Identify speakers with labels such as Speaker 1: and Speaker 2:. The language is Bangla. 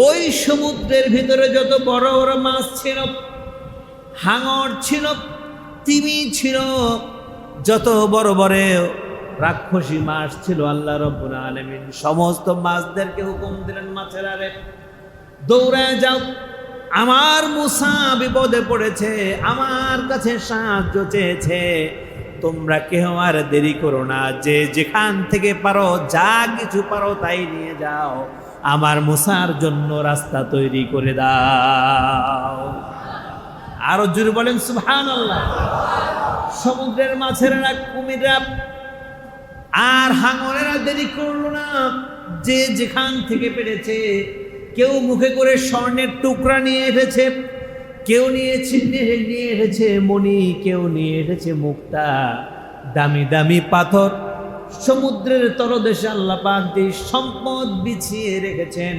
Speaker 1: ওই সমুদ্রের ভিতরে যত বড় বড় মাছ ছিল, হাঙর ছিল, তিমি ছিল, যত বড় বড় রাক্ষসী মাছ ছিল, আল্লাহ রব্বুল আলমিন সমস্ত মাছদেরকে হুকুম দিলেন, মাছের আরে দৌড়ায় যাও, আমার মুসা বিপদে পড়েছে, আমার কাছে সাহায্য চেয়েছে, তোমরা কেউ আর দেরি করো না, যে যেখান থেকে পারো, যা কিছু পারো তাই নিয়ে যাও। আমার মুসার জন্য রাস্তা তৈরি করে দাও। আরও জোর বলেন সুবহান আল্লাহ সমুদ্রের মাছেরা কুমিরা আর হাঙরেরা দেরি করল না। যে যেখান থেকে পেরেছে, কেউ মুখে করে স্বর্ণের টুকরা নিয়ে এসেছে, কেউ নিয়েছে নিয়ে নিয়ে এসেছে, মণি, কেউ নিয়ে এসেছে মুক্তা। দামি দামি পাথর সমুদ্রের তরদেশে আল্লাহ পাক যে সম্পদ বিছিয়ে রেখেছেন